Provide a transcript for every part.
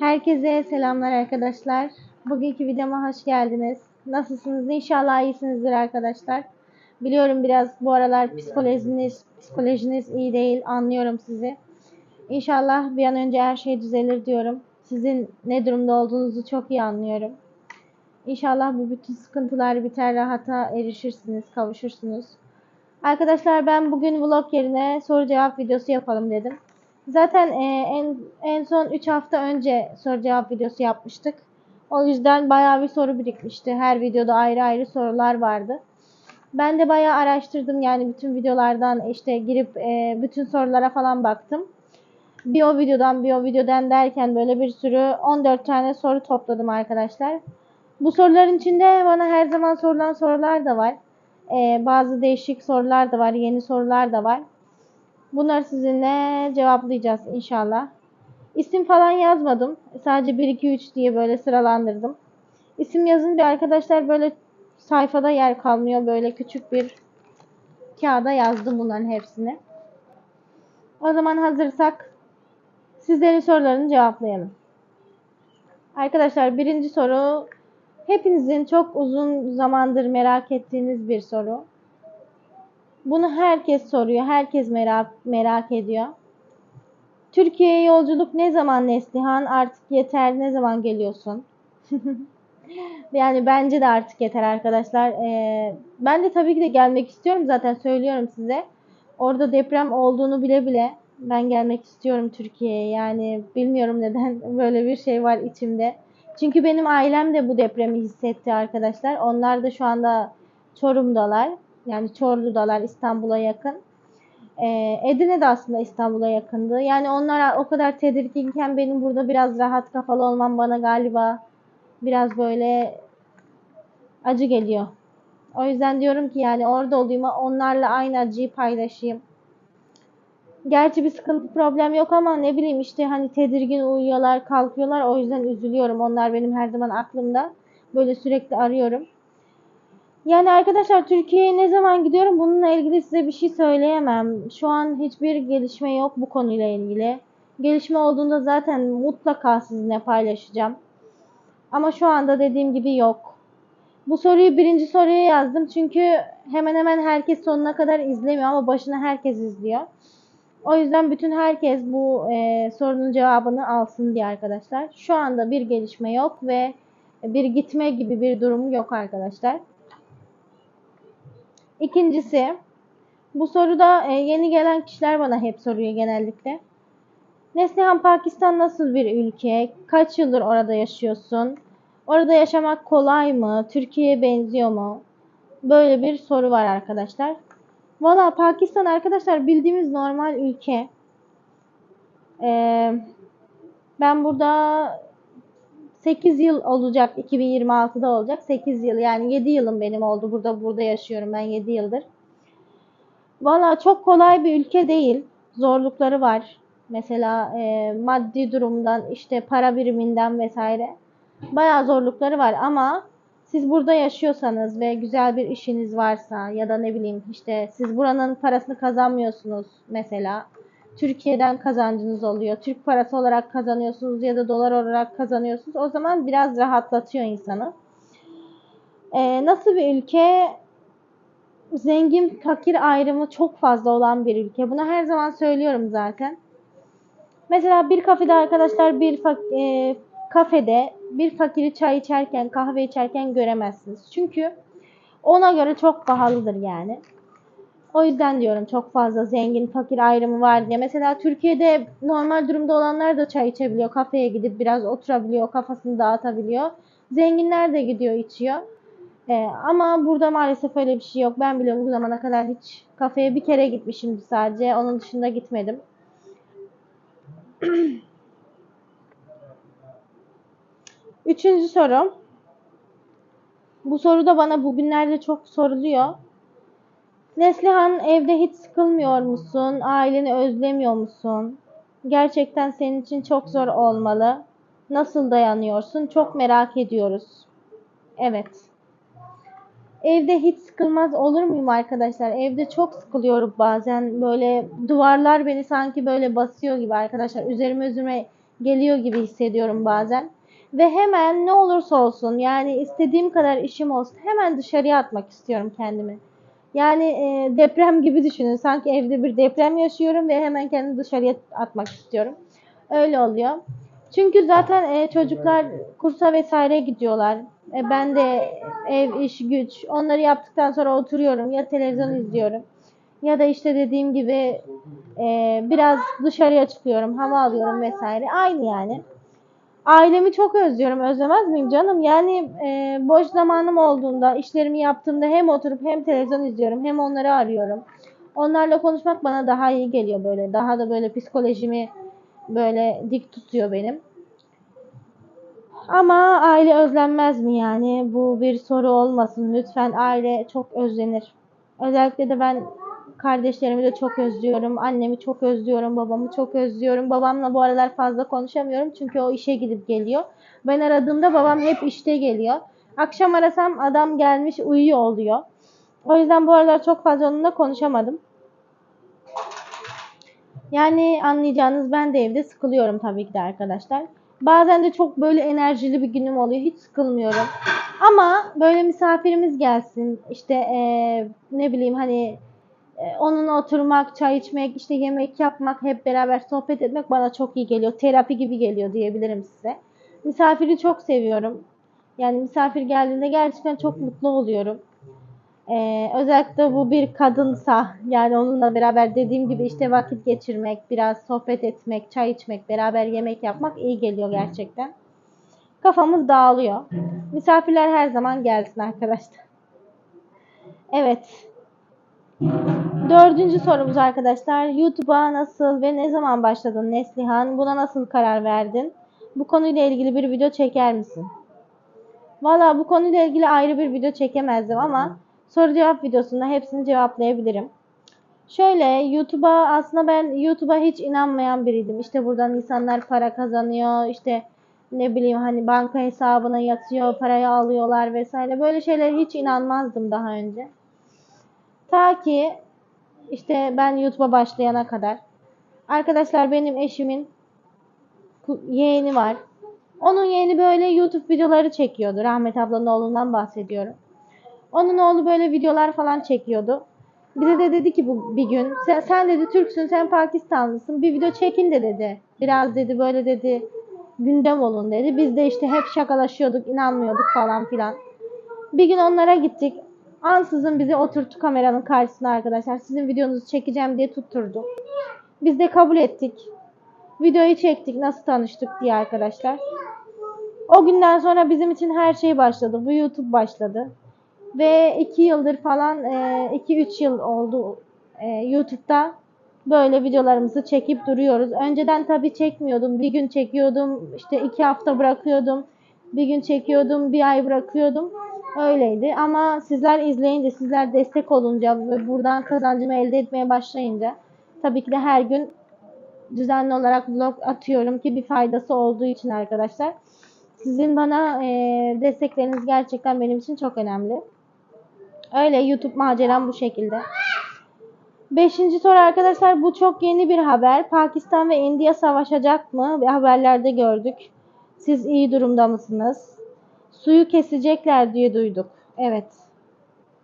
Herkese selamlar arkadaşlar. Bugünkü videoma hoş geldiniz. Nasılsınız? İnşallah iyisinizdir arkadaşlar. Biliyorum biraz bu aralar psikolojiniz, psikolojiniz iyi değil. Anlıyorum sizi. İnşallah bir an önce her şey düzelir diyorum. Sizin ne durumda olduğunuzu çok iyi anlıyorum. İnşallah bu bütün sıkıntılar biter, rahata erişirsiniz, kavuşursunuz. Arkadaşlar ben bugün vlog yerine soru cevap videosu yapalım dedim. Zaten e, en, en son 3 hafta önce soru cevap videosu yapmıştık. O yüzden bayağı bir soru birikmişti. Her videoda ayrı ayrı sorular vardı. Ben de bayağı araştırdım yani bütün videolardan işte girip e, bütün sorulara falan baktım. Bir o videodan bir o videodan derken böyle bir sürü 14 tane soru topladım arkadaşlar. Bu soruların içinde bana her zaman sorulan sorular da var. E, bazı değişik sorular da var, yeni sorular da var. Bunları sizinle cevaplayacağız inşallah. İsim falan yazmadım. Sadece 1 2 3 diye böyle sıralandırdım. İsim yazınca arkadaşlar böyle sayfada yer kalmıyor. Böyle küçük bir kağıda yazdım bunların hepsini. O zaman hazırsak sizlerin sorularını cevaplayalım. Arkadaşlar birinci soru hepinizin çok uzun zamandır merak ettiğiniz bir soru. Bunu herkes soruyor, herkes merak merak ediyor. Türkiye'ye yolculuk ne zaman Neslihan? Artık yeter. Ne zaman geliyorsun? yani bence de artık yeter arkadaşlar. Ee, ben de tabii ki de gelmek istiyorum zaten söylüyorum size. Orada deprem olduğunu bile bile ben gelmek istiyorum Türkiye'ye. Yani bilmiyorum neden böyle bir şey var içimde. Çünkü benim ailem de bu depremi hissetti arkadaşlar. Onlar da şu anda Çorum'dalar. Yani Çorlu'dalar İstanbul'a yakın. Ee, Edirne de aslında İstanbul'a yakındı. Yani onlar o kadar tedirginken benim burada biraz rahat kafalı olmam bana galiba biraz böyle acı geliyor. O yüzden diyorum ki yani orada olayım onlarla aynı acıyı paylaşayım. Gerçi bir sıkıntı problem yok ama ne bileyim işte hani tedirgin uyuyorlar kalkıyorlar o yüzden üzülüyorum. Onlar benim her zaman aklımda. Böyle sürekli arıyorum. Yani arkadaşlar Türkiye'ye ne zaman gidiyorum bununla ilgili size bir şey söyleyemem. Şu an hiçbir gelişme yok bu konuyla ilgili. Gelişme olduğunda zaten mutlaka sizinle paylaşacağım. Ama şu anda dediğim gibi yok. Bu soruyu birinci soruya yazdım çünkü hemen hemen herkes sonuna kadar izlemiyor ama başına herkes izliyor. O yüzden bütün herkes bu e, sorunun cevabını alsın diye arkadaşlar. Şu anda bir gelişme yok ve bir gitme gibi bir durum yok arkadaşlar. İkincisi, bu soruda e, yeni gelen kişiler bana hep soruyor genellikle. Neslihan Pakistan nasıl bir ülke? Kaç yıldır orada yaşıyorsun? Orada yaşamak kolay mı? Türkiye'ye benziyor mu? Böyle bir soru var arkadaşlar. Valla Pakistan arkadaşlar bildiğimiz normal ülke. Ee, ben burada 8 yıl olacak. 2026'da olacak. 8 yıl yani 7 yılım benim oldu. Burada burada yaşıyorum ben 7 yıldır. Valla çok kolay bir ülke değil. Zorlukları var. Mesela e, maddi durumdan işte para biriminden vesaire. Bayağı zorlukları var ama siz burada yaşıyorsanız ve güzel bir işiniz varsa ya da ne bileyim işte siz buranın parasını kazanmıyorsunuz mesela Türkiye'den kazancınız oluyor. Türk parası olarak kazanıyorsunuz ya da dolar olarak kazanıyorsunuz. O zaman biraz rahatlatıyor insanı. Ee, nasıl bir ülke? Zengin fakir ayrımı çok fazla olan bir ülke. Bunu her zaman söylüyorum zaten. Mesela bir kafede arkadaşlar bir e, kafede bir fakiri çay içerken, kahve içerken göremezsiniz. Çünkü ona göre çok pahalıdır yani. O yüzden diyorum çok fazla zengin fakir ayrımı var diye. Mesela Türkiye'de normal durumda olanlar da çay içebiliyor. Kafeye gidip biraz oturabiliyor. Kafasını dağıtabiliyor. Zenginler de gidiyor içiyor. Ee, ama burada maalesef öyle bir şey yok. Ben bile bu zamana kadar hiç kafeye bir kere gitmişim sadece. Onun dışında gitmedim. Üçüncü soru. Bu soru da bana bugünlerde çok soruluyor. Neslihan evde hiç sıkılmıyor musun? Aileni özlemiyor musun? Gerçekten senin için çok zor olmalı. Nasıl dayanıyorsun? Çok merak ediyoruz. Evet. Evde hiç sıkılmaz olur muyum arkadaşlar? Evde çok sıkılıyorum bazen. Böyle duvarlar beni sanki böyle basıyor gibi arkadaşlar. Üzerime üzerime geliyor gibi hissediyorum bazen. Ve hemen ne olursa olsun yani istediğim kadar işim olsun hemen dışarıya atmak istiyorum kendimi. Yani e, deprem gibi düşünün. Sanki evde bir deprem yaşıyorum ve hemen kendimi dışarıya atmak istiyorum. Öyle oluyor. Çünkü zaten e, çocuklar kursa vesaire gidiyorlar. E, ben de ev, iş, güç onları yaptıktan sonra oturuyorum ya televizyon izliyorum ya da işte dediğim gibi e, biraz dışarıya çıkıyorum, hava alıyorum vesaire. Aynı yani. Ailemi çok özlüyorum. Özlemez miyim canım? Yani e, boş zamanım olduğunda, işlerimi yaptığımda hem oturup hem televizyon izliyorum, hem onları arıyorum. Onlarla konuşmak bana daha iyi geliyor böyle. Daha da böyle psikolojimi böyle dik tutuyor benim. Ama aile özlenmez mi yani? Bu bir soru olmasın. Lütfen aile çok özlenir. Özellikle de ben kardeşlerimi de çok özlüyorum. Annemi çok özlüyorum. Babamı çok özlüyorum. Babamla bu aralar fazla konuşamıyorum. Çünkü o işe gidip geliyor. Ben aradığımda babam hep işte geliyor. Akşam arasam adam gelmiş uyuyor oluyor. O yüzden bu aralar çok fazla onunla konuşamadım. Yani anlayacağınız ben de evde sıkılıyorum tabii ki de arkadaşlar. Bazen de çok böyle enerjili bir günüm oluyor. Hiç sıkılmıyorum. Ama böyle misafirimiz gelsin. işte eee, ne bileyim hani onunla oturmak, çay içmek, işte yemek yapmak, hep beraber sohbet etmek bana çok iyi geliyor. Terapi gibi geliyor diyebilirim size. Misafiri çok seviyorum. Yani misafir geldiğinde gerçekten çok mutlu oluyorum. Ee, özellikle bu bir kadınsa yani onunla beraber dediğim gibi işte vakit geçirmek, biraz sohbet etmek, çay içmek, beraber yemek yapmak iyi geliyor gerçekten. Kafamız dağılıyor. Misafirler her zaman gelsin arkadaşlar. Evet. Dördüncü sorumuz arkadaşlar. YouTube'a nasıl ve ne zaman başladın Neslihan? Buna nasıl karar verdin? Bu konuyla ilgili bir video çeker misin? Valla bu konuyla ilgili ayrı bir video çekemezdim ama soru cevap videosunda hepsini cevaplayabilirim. Şöyle YouTube'a aslında ben YouTube'a hiç inanmayan biriydim. İşte buradan insanlar para kazanıyor. işte ne bileyim hani banka hesabına yatıyor, parayı alıyorlar vesaire. Böyle şeylere hiç inanmazdım daha önce. Ta ki işte ben YouTube'a başlayana kadar. Arkadaşlar benim eşimin yeğeni var. Onun yeğeni böyle YouTube videoları çekiyordu. Rahmet ablanın oğlundan bahsediyorum. Onun oğlu böyle videolar falan çekiyordu. Bize de dedi ki bu bir gün sen, sen dedi Türksün sen Pakistanlısın bir video çekin de dedi. Biraz dedi böyle dedi gündem olun dedi. Biz de işte hep şakalaşıyorduk inanmıyorduk falan filan. Bir gün onlara gittik. Ansızın bizi oturttu kameranın karşısına arkadaşlar. Sizin videonuzu çekeceğim diye tutturdu. Biz de kabul ettik. Videoyu çektik nasıl tanıştık diye arkadaşlar. O günden sonra bizim için her şey başladı. Bu YouTube başladı. Ve iki yıldır falan, 2-3 yıl oldu e, YouTube'da böyle videolarımızı çekip duruyoruz. Önceden tabii çekmiyordum. Bir gün çekiyordum, işte iki hafta bırakıyordum. Bir gün çekiyordum, bir ay bırakıyordum. Öyleydi ama sizler izleyince, sizler destek olunca ve buradan kazancımı elde etmeye başlayınca tabii ki de her gün düzenli olarak vlog atıyorum ki bir faydası olduğu için arkadaşlar. Sizin bana e, destekleriniz gerçekten benim için çok önemli. Öyle YouTube maceram bu şekilde. Beşinci soru arkadaşlar bu çok yeni bir haber. Pakistan ve India savaşacak mı? Bir haberlerde gördük. Siz iyi durumda mısınız? Suyu kesecekler diye duyduk. Evet.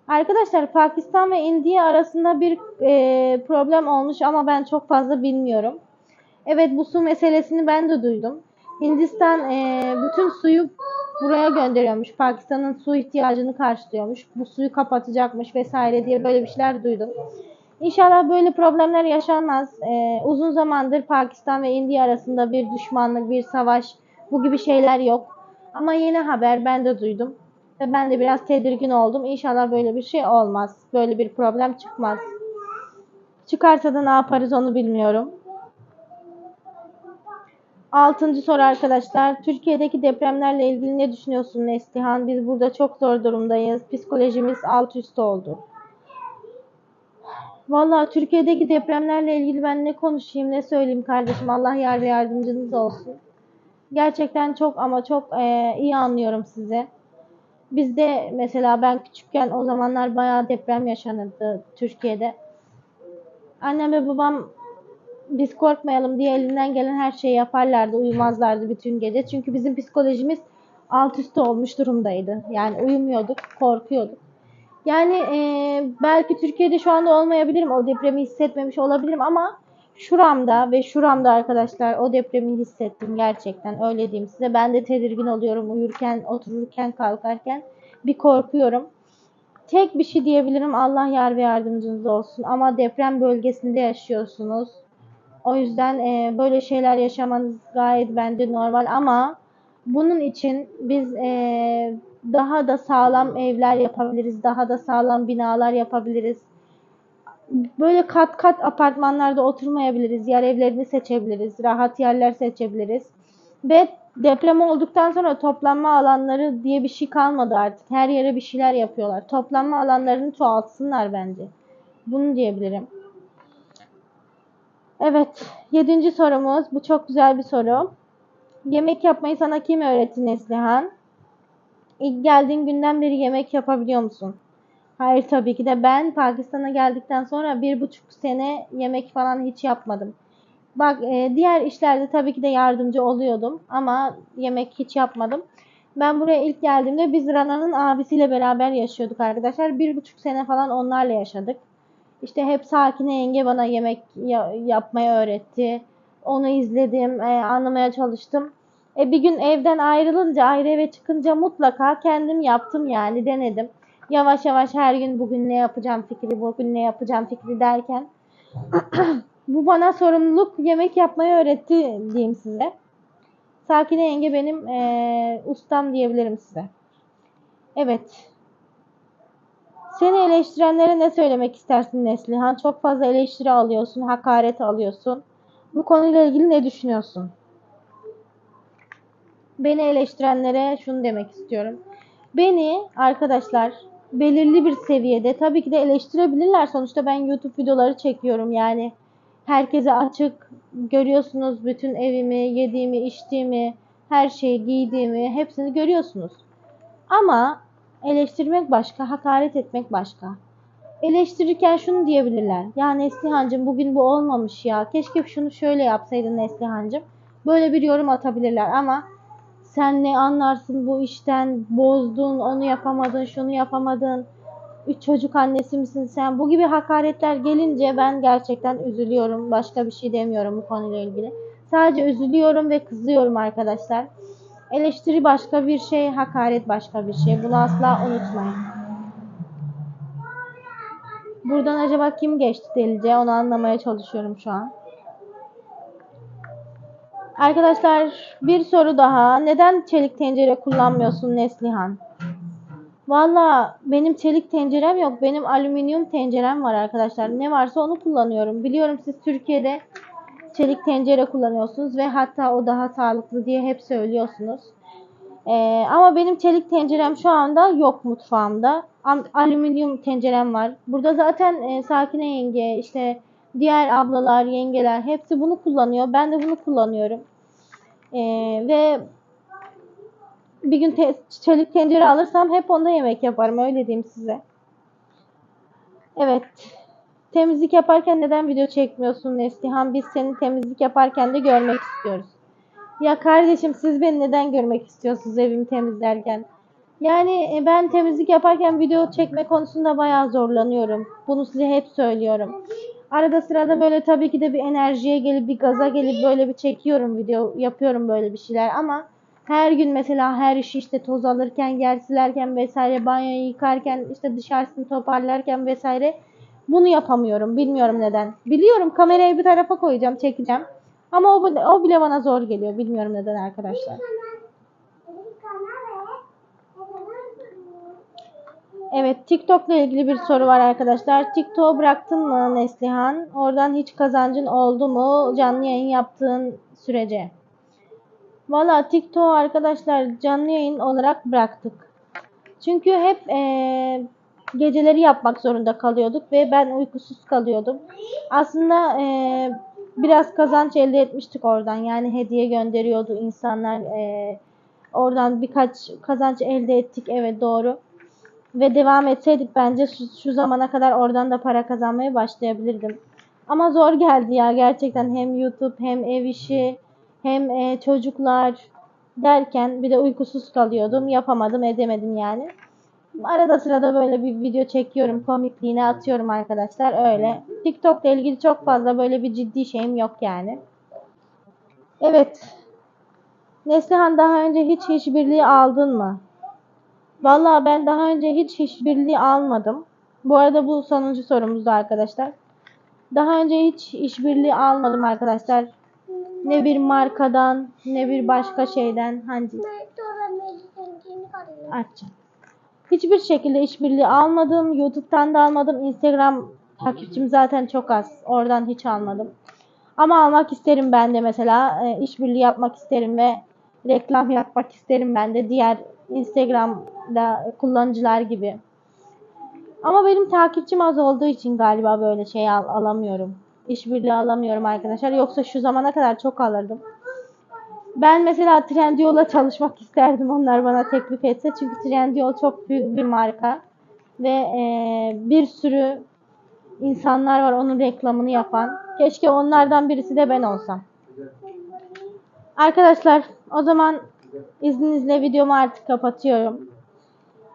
Arkadaşlar Pakistan ve India arasında bir e, problem olmuş ama ben çok fazla bilmiyorum. Evet bu su meselesini ben de duydum. Hindistan e, bütün suyu buraya gönderiyormuş. Pakistan'ın su ihtiyacını karşılıyormuş. Bu suyu kapatacakmış vesaire diye böyle bir şeyler duydum. İnşallah böyle problemler yaşanmaz. E, uzun zamandır Pakistan ve India arasında bir düşmanlık, bir savaş bu gibi şeyler yok. Ama yeni haber ben de duydum. Ve ben de biraz tedirgin oldum. İnşallah böyle bir şey olmaz. Böyle bir problem çıkmaz. Çıkarsa da ne yaparız onu bilmiyorum. Altıncı soru arkadaşlar. Türkiye'deki depremlerle ilgili ne düşünüyorsun Neslihan? Biz burada çok zor durumdayız. Psikolojimiz alt üst oldu. Vallahi Türkiye'deki depremlerle ilgili ben ne konuşayım ne söyleyeyim kardeşim. Allah yar ve yardımcınız olsun. Gerçekten çok ama çok eee, iyi anlıyorum sizi. Bizde mesela ben küçükken o zamanlar bayağı deprem yaşanırdı Türkiye'de. Annem ve babam biz korkmayalım diye elinden gelen her şeyi yaparlardı, uyumazlardı bütün gece. Çünkü bizim psikolojimiz alt üst olmuş durumdaydı. Yani uyumuyorduk, korkuyorduk. Yani e, belki Türkiye'de şu anda olmayabilirim, o depremi hissetmemiş olabilirim ama şuramda ve şuramda arkadaşlar o depremi hissettim gerçekten öyle diyeyim size. Ben de tedirgin oluyorum uyurken, otururken, kalkarken bir korkuyorum. Tek bir şey diyebilirim Allah yar ve yardımcınız olsun ama deprem bölgesinde yaşıyorsunuz. O yüzden e, böyle şeyler yaşamanız gayet bence normal ama bunun için biz e, daha da sağlam evler yapabiliriz, daha da sağlam binalar yapabiliriz. Böyle kat kat apartmanlarda oturmayabiliriz, yer evlerini seçebiliriz, rahat yerler seçebiliriz. Ve deprem olduktan sonra toplanma alanları diye bir şey kalmadı artık. Her yere bir şeyler yapıyorlar. Toplanma alanlarını çoğaltsınlar bence. Bunu diyebilirim. Evet, yedinci sorumuz. Bu çok güzel bir soru. Yemek yapmayı sana kim öğretti Neslihan? İlk geldiğin günden beri yemek yapabiliyor musun? Hayır tabii ki de ben Pakistan'a geldikten sonra bir buçuk sene yemek falan hiç yapmadım. Bak e, diğer işlerde tabii ki de yardımcı oluyordum ama yemek hiç yapmadım. Ben buraya ilk geldiğimde biz Rana'nın abisiyle beraber yaşıyorduk arkadaşlar. Bir buçuk sene falan onlarla yaşadık. İşte hep Sakine yenge bana yemek ya- yapmayı öğretti. Onu izledim, e, anlamaya çalıştım. E, bir gün evden ayrılınca, ayrı eve çıkınca mutlaka kendim yaptım yani denedim. Yavaş yavaş her gün bugün ne yapacağım fikri, bugün ne yapacağım fikri derken bu bana sorumluluk yemek yapmayı öğretti diyeyim size. Sakine yenge benim e, ustam diyebilirim size. Evet. Seni eleştirenlere ne söylemek istersin Neslihan? Çok fazla eleştiri alıyorsun, hakaret alıyorsun. Bu konuyla ilgili ne düşünüyorsun? Beni eleştirenlere şunu demek istiyorum. Beni arkadaşlar belirli bir seviyede tabii ki de eleştirebilirler. Sonuçta ben YouTube videoları çekiyorum yani. Herkese açık görüyorsunuz bütün evimi, yediğimi, içtiğimi, her şeyi giydiğimi hepsini görüyorsunuz. Ama eleştirmek başka, hakaret etmek başka. Eleştirirken şunu diyebilirler. Ya Neslihancığım bugün bu olmamış ya. Keşke şunu şöyle yapsaydın Neslihancığım. Böyle bir yorum atabilirler ama sen ne anlarsın bu işten? Bozdun, onu yapamadın, şunu yapamadın. Üç çocuk annesi misin sen? Bu gibi hakaretler gelince ben gerçekten üzülüyorum. Başka bir şey demiyorum bu konuyla ilgili. Sadece üzülüyorum ve kızıyorum arkadaşlar. Eleştiri başka bir şey, hakaret başka bir şey. Bunu asla unutmayın. Buradan acaba kim geçti delice? Onu anlamaya çalışıyorum şu an. Arkadaşlar bir soru daha. Neden çelik tencere kullanmıyorsun Neslihan? Valla benim çelik tencerem yok. Benim alüminyum tencerem var arkadaşlar. Ne varsa onu kullanıyorum. Biliyorum siz Türkiye'de çelik tencere kullanıyorsunuz ve hatta o daha sağlıklı diye hep söylüyorsunuz. Ee, ama benim çelik tencerem şu anda yok mutfağımda. Alüminyum tencerem var. Burada zaten e, Sakine yenge, işte diğer ablalar, yengeler hepsi bunu kullanıyor. Ben de bunu kullanıyorum. Ee, ve bir gün te- çelik tencere alırsam hep onda yemek yaparım. Öyle diyeyim size. Evet. Temizlik yaparken neden video çekmiyorsun Neslihan? Biz seni temizlik yaparken de görmek istiyoruz. Ya kardeşim siz beni neden görmek istiyorsunuz evimi temizlerken? Yani e, ben temizlik yaparken video çekme konusunda bayağı zorlanıyorum. Bunu size hep söylüyorum. Arada sırada böyle tabii ki de bir enerjiye gelip bir gaza gelip böyle bir çekiyorum video yapıyorum böyle bir şeyler ama her gün mesela her işi işte toz alırken, yer silerken vesaire, banyoyu yıkarken, işte dışarısını toparlarken vesaire bunu yapamıyorum. Bilmiyorum neden. Biliyorum kamerayı bir tarafa koyacağım, çekeceğim. Ama o, o bile bana zor geliyor. Bilmiyorum neden arkadaşlar. Evet, TikTok'la ilgili bir soru var arkadaşlar. TikTok'u bıraktın mı Neslihan? Oradan hiç kazancın oldu mu canlı yayın yaptığın sürece? Valla TikTok arkadaşlar canlı yayın olarak bıraktık. Çünkü hep eee, geceleri yapmak zorunda kalıyorduk ve ben uykusuz kalıyordum. Aslında eee, biraz kazanç elde etmiştik oradan. Yani hediye gönderiyordu insanlar. eee, oradan birkaç kazanç elde ettik. Evet doğru. Ve devam etseydik bence şu, zamana kadar oradan da para kazanmaya başlayabilirdim. Ama zor geldi ya gerçekten hem YouTube hem ev işi hem e, çocuklar derken bir de uykusuz kalıyordum. Yapamadım edemedim yani. Arada sırada böyle bir video çekiyorum. Komikliğine atıyorum arkadaşlar. Öyle. TikTok'la ilgili çok fazla böyle bir ciddi şeyim yok yani. Evet. Neslihan daha önce hiç işbirliği aldın mı? Vallahi ben daha önce hiç işbirliği almadım. Bu arada bu sonuncu sorumuzdu arkadaşlar. Daha önce hiç işbirliği almadım arkadaşlar. Ne bir markadan ne bir başka şeyden hangi açacağım. Hiçbir şekilde işbirliği almadım. YouTube'dan da almadım. Instagram takipçim zaten çok az. Oradan hiç almadım. Ama almak isterim ben de mesela. E, işbirliği yapmak isterim ve reklam yapmak isterim ben de diğer Instagram'da kullanıcılar gibi. Ama benim takipçim az olduğu için galiba böyle şey al- alamıyorum. İşbirliği alamıyorum arkadaşlar. Yoksa şu zamana kadar çok alırdım. Ben mesela Trendyol'a çalışmak isterdim onlar bana teklif etse. Çünkü Trendyol çok büyük bir marka. Ve e, bir sürü insanlar var onun reklamını yapan. Keşke onlardan birisi de ben olsam. Arkadaşlar o zaman izninizle videomu artık kapatıyorum.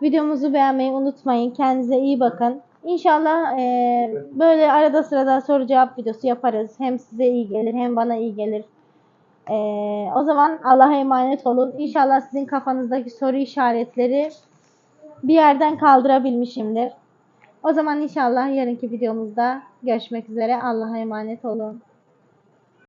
Videomuzu beğenmeyi unutmayın. Kendinize iyi bakın. İnşallah e, böyle arada sırada soru cevap videosu yaparız. Hem size iyi gelir hem bana iyi gelir. E, o zaman Allah'a emanet olun. İnşallah sizin kafanızdaki soru işaretleri bir yerden kaldırabilmişimdir. O zaman inşallah yarınki videomuzda görüşmek üzere. Allah'a emanet olun.